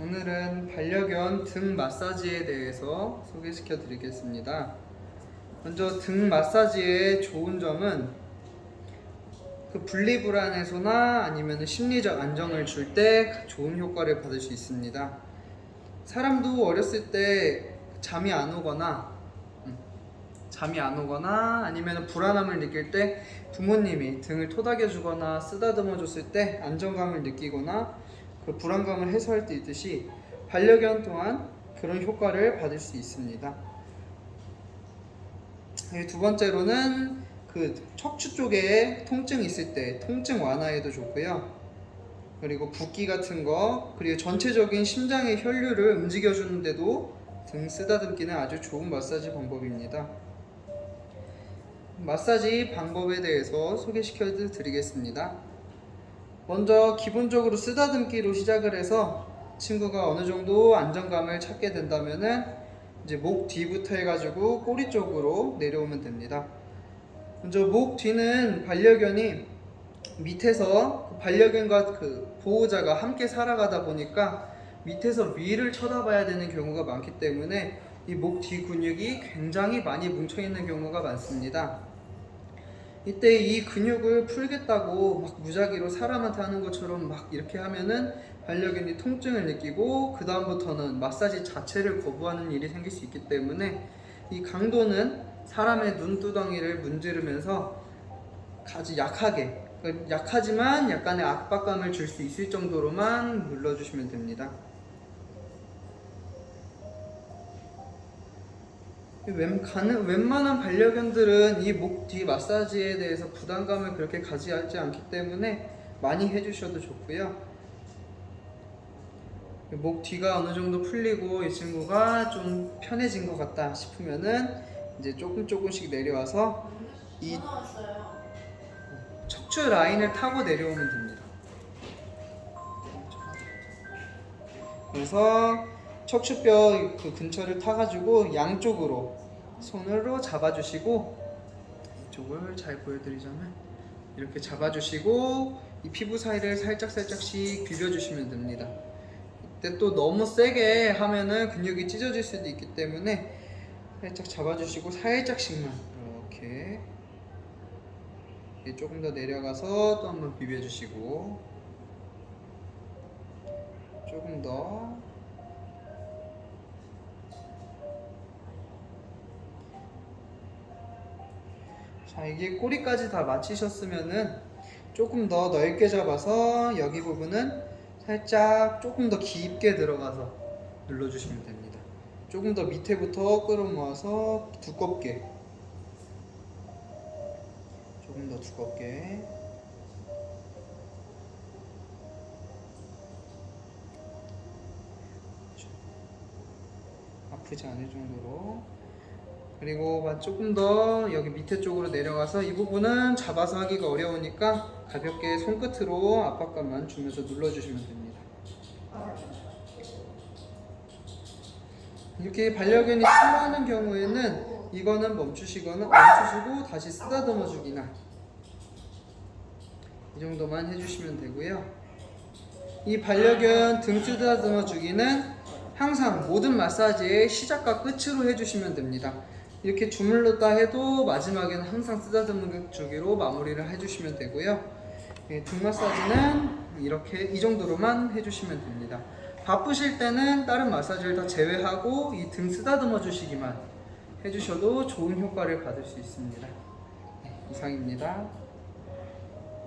오늘은 반려견 등 마사지에 대해서 소개시켜 드리겠습니다. 먼저 등 마사지의 좋은 점은 그 분리불안에서나 아니면 심리적 안정을 줄 때 좋은 효과를 받을 수 있습니다. 사람도 어렸을 때 잠이 안 오거나 음, 잠이 안 오거나 아니면 불안함을 느낄 때 부모님이 등을 토닥여 주거나 쓰다듬어 줬을 때 안정감을 느끼거나 그 불안감을 해소할 때 있듯이 반려견 또한 그런 효과를 받을 수 있습니다. 이두 번째로는 그 척추 쪽에 통증이 있을 때 통증 완화에도 좋고요. 그리고 붓기 같은 거 그리고 전체적인 심장의 혈류를 움직여 주는데도 등 쓰다듬기는 아주 좋은 마사지 방법입니다. 마사지 방법에 대해서 소개시켜 드리겠습니다. 먼저 기본적으로 쓰다듬기로 시작을 해서 친구가 어느 정도 안정감을 찾게 된다면은 이제 목 뒤부터 해가지고 꼬리 쪽으로 내려오면 됩니다. 먼저 목 뒤는 반려견이 밑에서 그 반려견과 그 보호자가 함께 살아가다 보니까 밑에서 위를 쳐다봐야 되는 경우가 많기 때문에 이 목 뒤 근육이 굉장히 많이 뭉쳐 있는 경우가 많습니다. 이때 이 근육을 풀겠다고 막 무작위로 사람한테 하는 것처럼 막 이렇게 하면은 반려견이 통증을 느끼고 그 다음부터는 마사지 자체를 거부하는 일이 생길 수 있기 때문에 이 강도는 사람의 눈두덩이를 문지르면서 아주 약하게 약하지만 약간의 압박감을 줄 수 있을 정도로만 눌러주시면 됩니다. 웬, 가능, 웬만한 반려견들은 이 목 뒤 마사지에 대해서 부담감을 그렇게 가지지 않기 때문에 많이 해주셔도 좋고요. 목 뒤가 어느 정도 풀리고 이 친구가 좀 편해진 것 같다 싶으면은 이제 조금 조금씩 내려와서 이. 척추 라인을 타고 내려오면 됩니다. 그래서 척추뼈 그 근처를 타가지고 양쪽으로 손으로 잡아주시고 이쪽을 잘 보여드리자면 이렇게 잡아주시고 이 피부 사이를 살짝 살짝씩 비벼주시면 됩니다. 이때 또 너무 세게 하면은 근육이 찢어질 수도 있기 때문에 살짝 잡아주시고 살짝씩만 이렇게 조금 더 내려가서 또 한번 비벼주시고 조금 더 자, 이게 꼬리까지 다 맞추셨으면은 조금 더 넓게 잡아서 여기 부분은 살짝 조금 더 깊게 들어가서 눌러주시면 됩니다. 조금 더 밑에부터 끌어모아서 두껍게 조금 더 두껍게 아프지 않을 정도로 그리고 막 조금 더 여기 밑에 쪽으로 내려가서 이 부분은 잡아서 하기가 어려우니까 가볍게 손끝으로 압박감만 주면서 눌러주시면 됩니다. 이렇게 반려견이 싫어하는 경우에는 이거는 멈추시거나 멈추시고 다시 쓰다듬어 주기나 이 정도만 해주시면 되고요. 이 반려견 등 쓰다듬어 주기는 항상 모든 마사지의 시작과 끝으로 해주시면 됩니다. 이렇게 주물렀다 해도 마지막에는 항상 쓰다듬어 주기로 마무리를 해주시면 되고요. 예, 등 마사지는 이렇게 이 정도로만 해주시면 됩니다. 바쁘실 때는 다른 마사지를 다 제외하고 이 등 쓰다듬어 주시기만 해주셔도 좋은 효과를 받을 수 있습니다. 네, 이상입니다.